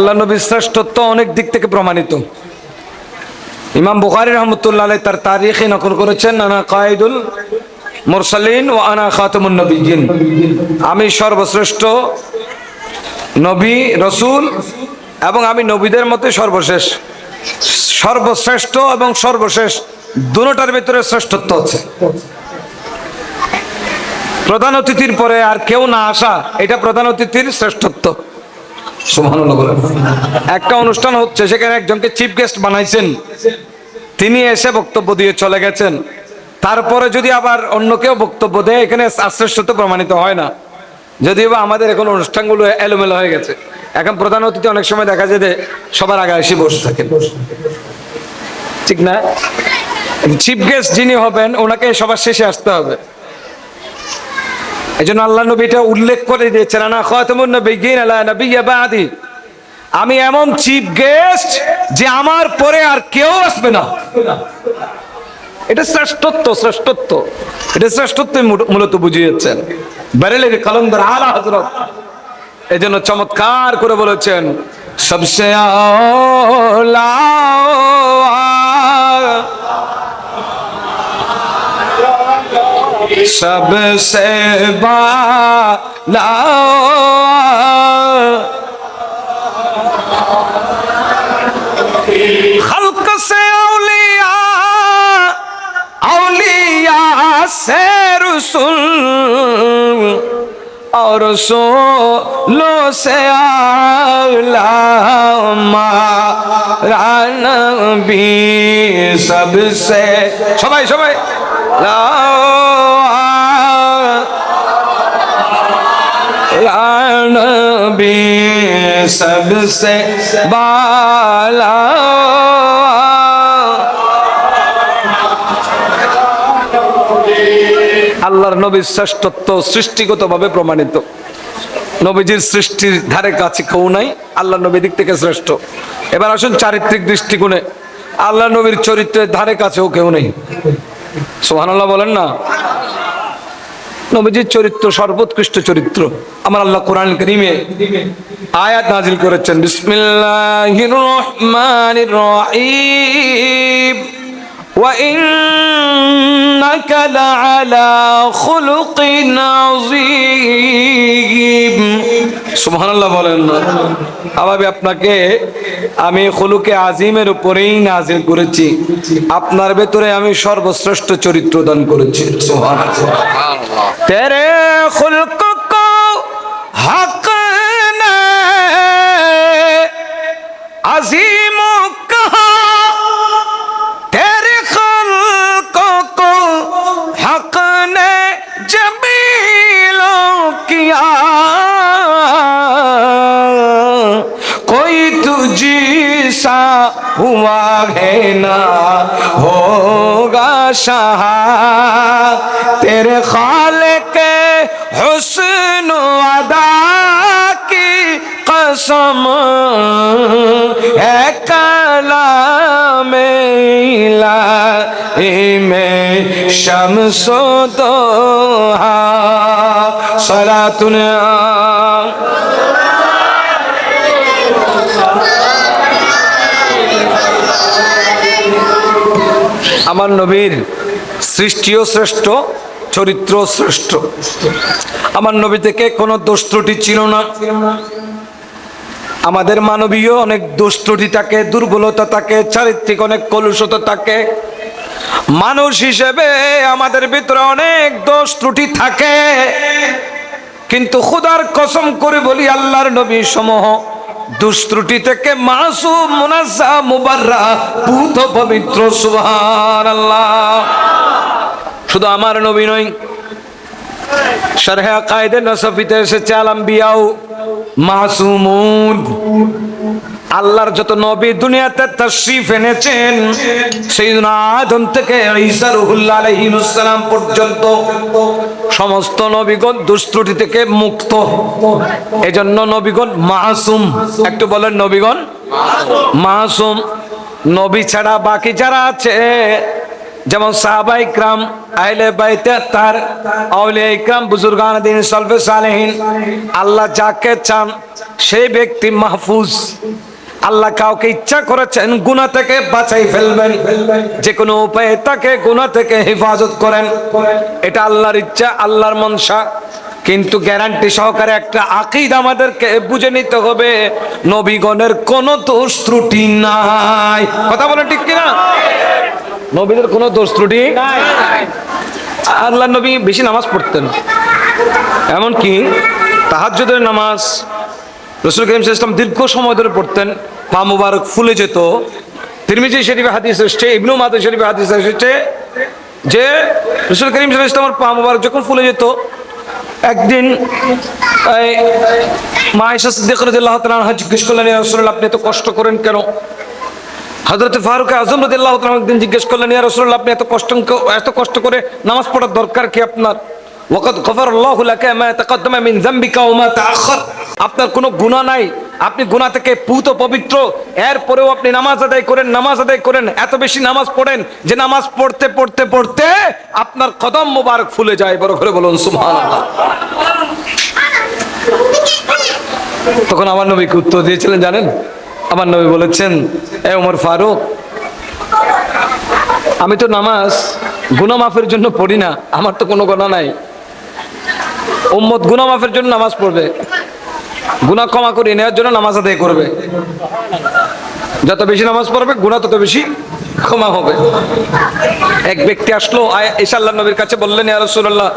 আল্লাহ নবীর শ্রেষ্ঠত্ব অনেক দিক থেকে প্রমাণিত। ইমাম বুখারি রহমতুল্লাহ তার তারিখে নকল করেছেন, আনা কায়দুল মোরসালিন ও আনা খাতমুন নবীন আমি সর্বশ্রেষ্ঠ নবী, রসুল এবং আমি নবীদের মতে সর্বশেষ। সর্বশ্রেষ্ঠ এবং সর্বশেষ দুটার ভিতরে শ্রেষ্ঠত্ব আছে। প্রধান অতিথির পরে আর কেউ না আসা, এটা প্রধান অতিথির শ্রেষ্ঠত্ব। একটা অনুষ্ঠান হচ্ছে, সেখানে একজনকে চিফ গেস্ট বানাইছেন। তিনি এসে বক্তব্য দিয়ে চলে গেছেন। তারপরে যদি আবার অন্য কেউ বক্তব্য দেয়, এখানে শ্রেষ্ঠত্ব প্রমাণিত হয় না। যদিও বা আমাদের এখন অনুষ্ঠানগুলো এলোমেলো হয়ে গেছে। এখন প্রধান অতিথি অনেক সময় দেখা যায় যে সবার আগে এসে বসে থাকেন। ঠিক না? চিফ গেস্ট যিনি হবেন, ওনাকে সবার শেষে আসতে হবে। এই জন্য আল্লাহ নবী এটা উল্লেখ করে দিয়েছেন, আনা খাতামুন নবিয়্যিন আলা নাবিয়্যা বাদি। আমি এমন চিফ গেস্ট যে আমার পরে আর কেউ আসবে না। এটা শ্রেষ্ঠত্ব শ্রেষ্ঠত্ব। এটা শ্রেষ্ঠত্ব মূলত বুঝিয়েছেন। বেরেলের কালন্দর আলা হজরত এই জন্য চমৎকার করে বলেছেন সবসে सबसे बाला खल्क से औलिया औलिया से रसुल और सो लो से आला रान भी सबसे सबाई सबाई ला بھی سب سے بالا আল্লাহর নবীর শ্রেষ্ঠত্ব সৃষ্টিগতভাবে প্রমাণিত। নবীজির সৃষ্টির ধারে কাছে কেউ নাই আল্লাহ নবী দিক থেকে শ্রেষ্ঠ। এবার আসুন চারিত্রিক দৃষ্টিকোণে। আল্লাহ নবীর চরিত্রের ধারে কাছেও কেউ নেই। সোহানাল্লাহ বলেন না নবীজির চরিত্র সর্বোৎকৃষ্ট চরিত্র আমার আল্লাহ কোরআন করিমে আয়াত নাজিল করেছেন বিসমিল্লাহির রহমানির রহিম وإنك لعلى خلق عظيم সুবহানাল্লাহ বলেন না আবার আপনাকে আমি খুলুকে আজিমের উপরেই নাজিল করেছি। আপনার ভেতরে আমি সর্বশ্রেষ্ঠ চরিত্র দান করেছি। তেরে খুলক हुआ है ना होगा शाह। तेरे खाल के हुस्न अदा की कसम है कलाम में शमसो दोहा। सलातुना আমার নবীর সৃষ্টিও শ্রেষ্ঠ চরিত্র শ্রেষ্ঠ। আমার নবী থেকে কোনো দোষ ত্রুটি ছিল না। আমাদের মানবীয় অনেক দোষ ত্রুটি থাকে, দুর্বলতা থাকে, চারিত্রিক অনেক কলুষতা থাকে। মানুষ হিসেবে আমাদের ভিতরে অনেক দোষ ত্রুটি থাকে। কিন্তু খুদার কসম করে বলি, আল্লাহর নবী সমূহ দুষ্ত্রুটি থেকে মাসু মুনাসা মুবাররা, পুত পবিত্র, সুবহানাল্লাহ। শুধু আমার নবী নয়, শারহে কায়দে নসফিতে এসেছে আলাম বিয়াও মাসুমুন। আল্লাহর যত নবী দুনিয়াতে তশরিফ এনেছেন সেই আদম থেকে ঈসা রুহুল্লাহ আলাইহিস সালাম পর্যন্ত সমস্ত নবীগণ দুষ্ত্রুটি থেকে মুক্ত। এজন্য নবীগণ মাসুম। একটু বলেন নবীগণ। মাসুম। নবী ছাড়া বাকি যারা আছে, যেমন সাহাবা ইকরাম, আহলে বাইতে, তার আউলিয়া ইকরাম বুজুর্গান দিন সলফে সালেহীন, আল্লাহ যাকে চান, সেই ব্যক্তি মাহফুজ। আল্লাহ কাউকে ইচ্ছা করেছেন গুনাহ থেকে বাঁচাই ফেলবেন। যে কোনো উপায়ে তাকে গুনাহ থেকে হেফাজত করেন। এটা আল্লাহর ইচ্ছা, আল্লাহর মনসা। কিন্তু গ্যারান্টি সহকারে একটা আকিদ আমাদেরকে বুঝে নিতে হবে, নবীগণের কোনো দোষ ত্রুটি নাই। কথা বলেন ঠিক কিনা? নবীদের কোনো দোষ ত্রুটি আল্লাহ নবী বেশি নামাজ পড়তেন। এমনকি তাহাজ্জুদের নামাজ রসুল করিম ওয়াসাল্লাম দীর্ঘ সময় ধরে পড়তেন পা মুবারক ফুলে যেত। তিরমিজি শরীফে হাদিস এসছে, ইবনু মাদে শরীফে হাদিস এসেছে যে রসুল করিম ওয়াসাল্লামের পা মুবারক যখন ফুলে যেত, একদিন মা আয়েশা সিদ্দিকা রাদিয়াল্লাহু তাআলা আনহা জিজ্ঞেস করলেন, ইয়া আপনি এত কষ্ট করেন কেন? হযরত ফারুক আজম রাদিয়াল্লাহু তাআলা একদিন জিজ্ঞেস করলেন, ইয়া রাসূলুল্লাহ, আপনি এত কষ্ট এত কষ্ট করে নামাজ পড়ার দরকার কি আপনার? আপনার কোনো গুনাহ নাই। আপনি গুণা থেকে পুত পবিত্র। এরপরেও আপনি নামাজ আদায় করেন, নামাজ আদায় করেন। এত বেশি নামাজ পড়েন যে নামাজ পড়তে পড়তে পড়তে আপনার কদম মোবারক ফুলে যায়। বড় করে বলুন, সুবহানাল্লাহ। তখন আমার নবীকে উত্তর দিয়েছিলেন, জানেন? আমার নবী বলেছেন, এ ওমর ফারুক, আমি তো নামাজ গুনা মাফের জন্য পড়ি না। আমার তো কোনো গুণা নাই। উম্মত গুনা মাফের জন্য নামাজ পড়বে। গুনাহ ক্ষমা করে নেওয়ার জন্য নামাজ আদায় করবে। যত বেশি নামাজ পড়বে, গুনাহ তত বেশি ক্ষমা হবে। এক ব্যক্তি আসলো এসে আল্লাহ নবীর কাছে বললেন, ইয়া রাসূলুল্লাহ,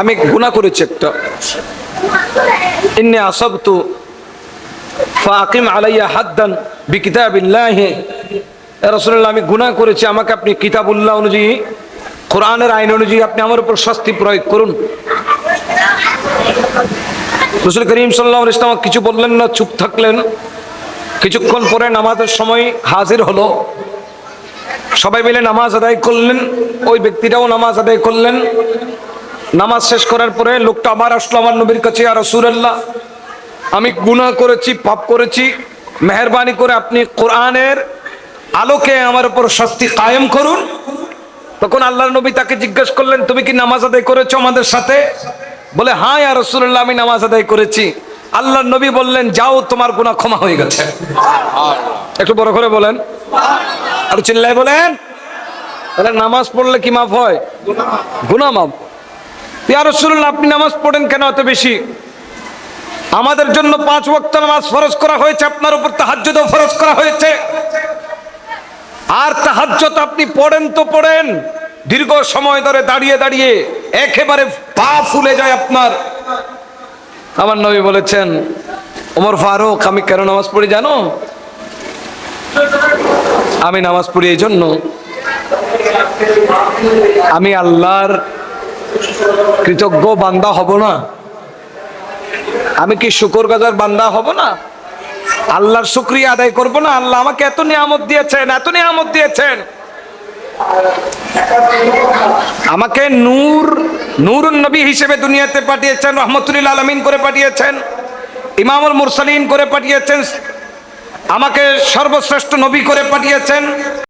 আমি গুনাহ করেছি একটা। ইন্নি আসবতু ফাকিম আলাইয়া হাদ্দান বিকিতাবিল্লাহ। রাসূলুল্লাহ, আমি গুনাহ করেছি, আমাকে আপনি কিতাবুল্লাহ অনুযায়ী, কোরআনের আইন অনুযায়ী আপনি আমার উপর শাস্তি প্রয়োগ করুন। রসুল করিম সাল্লাহ ইসলাম কিছু বললেন না, চুপ থাকলেন। কিছুক্ষণ পরে নামাজের সময় হাজির হলো। সবাই মিলে নামাজ আদায় করলেন, ওই ব্যক্তিটাও নামাজ আদায় করলেন। নামাজ শেষ করার পরে লোকটা আবার আসলো আমার নবীর কাছে আর রসুরাল্লাহ আমি গুনাহ করেছি, পাপ করেছি। মেহরবানি করে আপনি কোরআনের আলোকে আমার উপর শাস্তি কায়েম করুন। তখন আল্লাহর নবী তাকে জিজ্ঞেস করলেন, তুমি কি নামাজ আদায় করেছ আমাদের সাথে? বলে হ্যাঁ ইয়া রাসূলুল্লাহ আমি নামাজ আদায় করেছি। আল্লাহর নবী বললেন যাও তোমার গুনাহ ক্ষমা হয়ে গেছে। একটু বড় করে বলেন। আর চিল্লায় বলেন। তাহলে নামাজ পড়লে কি মাফ হয়? গুনাহ মাফ। ইয়া রাসূলুল্লাহ আপনি নামাজ পড়েন কেন এত বেশি? আমাদের জন্য পাঁচ ওয়াক্ত নামাজ ফরজ করা হয়েছে আপনার উপর তাহাজ্জুদও ফরজ করা হয়েছে। আর তাহাজ্জত আপনি পড়েন তো পড়েন। দীর্ঘ সময় ধরে দাঁড়িয়ে দাঁড়িয়ে একেবারে পা ফুলে যায় আপনার। আমার নবী বলেছেন, ওমর ফারুক, আমি কেন নামাজ পড়ি জানো? আমি নামাজ পড়ি এই জন্য আমি আল্লাহর কৃতজ্ঞ বান্দা হব না। আমি কি শুকর গাজার বান্দা হব না? আল্লাহর শুক্রিয়া আদায় করব না? আল্লাহ আমাকে এত নিয়ামত দিয়েছেন, এত নিয়ামত দিয়েছেন। আমাকে নূর নূর নবী হিসেবে দুনিয়াতে পাঠিয়েছেন, রহমতুল্লিল আলমিন করে পাঠিয়েছেন, ইমামুল মুরসালিন করে পাঠিয়েছেন, আমাকে সর্বশ্রেষ্ঠ নবী করে পাঠিয়েছেন।